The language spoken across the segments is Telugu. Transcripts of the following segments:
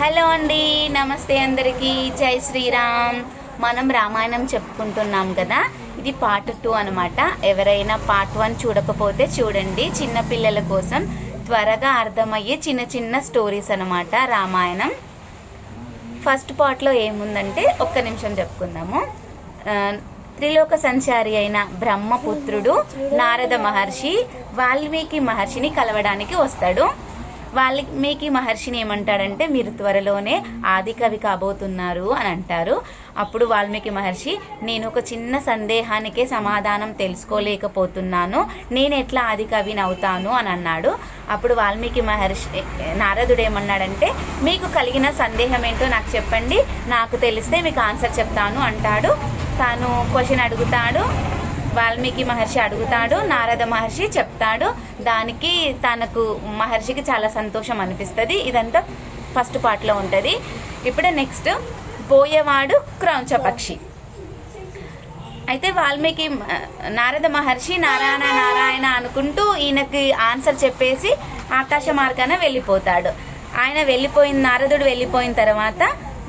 హలో అండి నమస్తే అందరికీ. జై శ్రీరామ్. మనం రామాయణం చెప్పుకుంటున్నాం కదా? ఇది పార్ట్ టూ అనమాట ఎవరైనా పార్ట్ వన్ చూడకపోతే చూడండి. చిన్న పిల్లల కోసం త్వరగా అర్థమయ్యే చిన్న చిన్న స్టోరీస్ అనమాట రామాయణం. ఫస్ట్ పార్ట్లో ఏముందంటే ఒక్క నిమిషం చెప్పుకుందాము. త్రిలోక సంచారి అయిన బ్రహ్మపుత్రుడు నారద మహర్షి వాల్మీకి మహర్షిని కలవడానికి వస్తాడు. వాళ్ళకి మీకు మహర్షిని ఏమంటాడంటే మీరు త్వరలోనే ఆది కవి కాబోతున్నారు అని అంటారు. అప్పుడు వాల్మీకి మహర్షి నేను ఒక చిన్న సందేహానికే సమాధానం తెలుసుకోలేకపోతున్నాను. నేను ఎట్లా ఆది కవిని అవుతాను? అని అన్నాడు. అప్పుడు వాల్మీకి మహర్షి నారదుడు ఏమన్నాడంటే మీకు కలిగిన సందేహం ఏంటో నాకు చెప్పండి. నాకు తెలిస్తే మీకు ఆన్సర్ చెప్తాను అంటాడు. తాను క్వశ్చన్ అడుగుతాడు. వాల్మీకి మహర్షి అడుగుతాడు. నారద మహర్షి చెప్తాడు. దానికి తనకు మహర్షికి చాలా సంతోషం అనిపిస్తుంది. ఇదంతా ఫస్ట్ పార్ట్లో ఉంటుంది. ఇప్పుడు నెక్స్ట్ బోయవాడు క్రౌంచ పక్షి అయితే వాల్మీకి నారద మహర్షి నారాయణ నారాయణ అనుకుంటూ ఈయనకి ఆన్సర్ చెప్పేసి ఆకాశ మార్గాన వెళ్ళిపోతాడు. ఆయన వెళ్ళిపోయిన నారదుడు వెళ్ళిపోయిన తర్వాత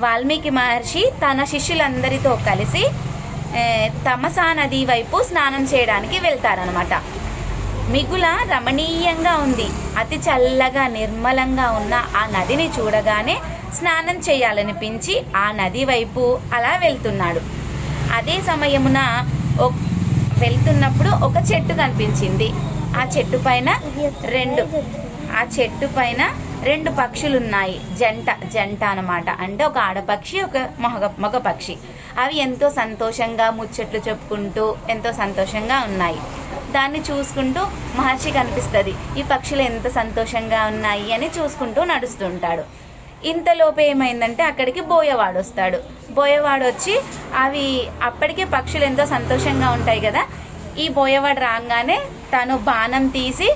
వాల్మీకి మహర్షి తన శిష్యులందరితో కలిసి తమసా నది వైపు స్నానం చేయడానికి వెళ్తారనమాట మిగుల రమణీయంగా ఉంది. అతి చల్లగా నిర్మలంగా ఉన్న ఆ నదిని చూడగానే స్నానం చేయాలనిపించి ఆ నది వైపు అలా వెళ్తున్నాడు. అదే సమయమున వెళ్తున్నప్పుడు ఒక చెట్టు కనిపించింది. ఆ చెట్టు పైన రెండు ఆ చెట్టు పైన రెండు పక్షులు ఉన్నాయి జంట జంట అన్నమాట. అంటే ఒక ఆడపక్షి ఒక మగ మగ పక్షి అవి ఎంతో సంతోషంగా ముచ్చట్లు చెప్పుకుంటూ ఎంతో సంతోషంగా ఉన్నాయి. దాన్ని చూసుకుంటూ మహర్షి కనిపిస్తుంది. ఈ పక్షులు ఎంత సంతోషంగా ఉన్నాయి అని చూసుకుంటూ నడుస్తుంటాడు. ఇంతలోపు ఏమైందంటే అక్కడికి బోయవాడు వస్తాడు. బోయవాడు వచ్చి అవి అప్పటికే పక్షులు ఎంతో సంతోషంగా ఉంటాయి కదా ఈ బోయవాడు రాగానే తను బాణం తీసి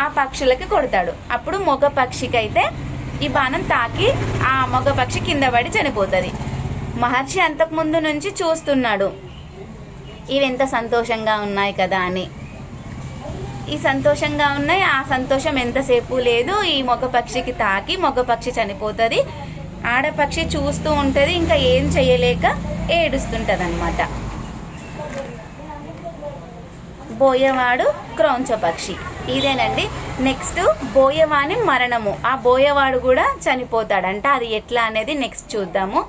ఆ పక్షులకి కొడతాడు. అప్పుడు మగ పక్షికి అయితే ఈ బాణం తాకి ఆ మగ పక్షి కింద పడి చనిపోతుంది. మహర్షి అంతకుముందు నుంచి చూస్తున్నాడు. ఇవి ఎంత సంతోషంగా ఉన్నాయి కదా అని. ఈ సంతోషంగా ఉన్నాయి. ఆ సంతోషం ఎంతసేపు లేదు. ఈ మగ పక్షికి తాకి మగ పక్షి చనిపోతుంది. ఆడపక్షి చూస్తూ ఉంటుంది. ఇంకా ఏం చేయలేక ఏడుస్తుంటుంది అనమాట బోయవాడు క్రౌంచ పక్షి. ఇదేనండి. నెక్స్ట్ బోయవాని మరణము. ఆ బోయవాడు కూడా చనిపోతాడంట. అది ఎట్లా అనేది నెక్స్ట్ చూద్దాము.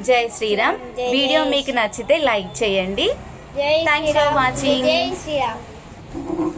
జై శ్రీరామ్. వీడియో మీకు నచ్చితే లైక్ చేయండి. watching. జై శ్రీరామ్.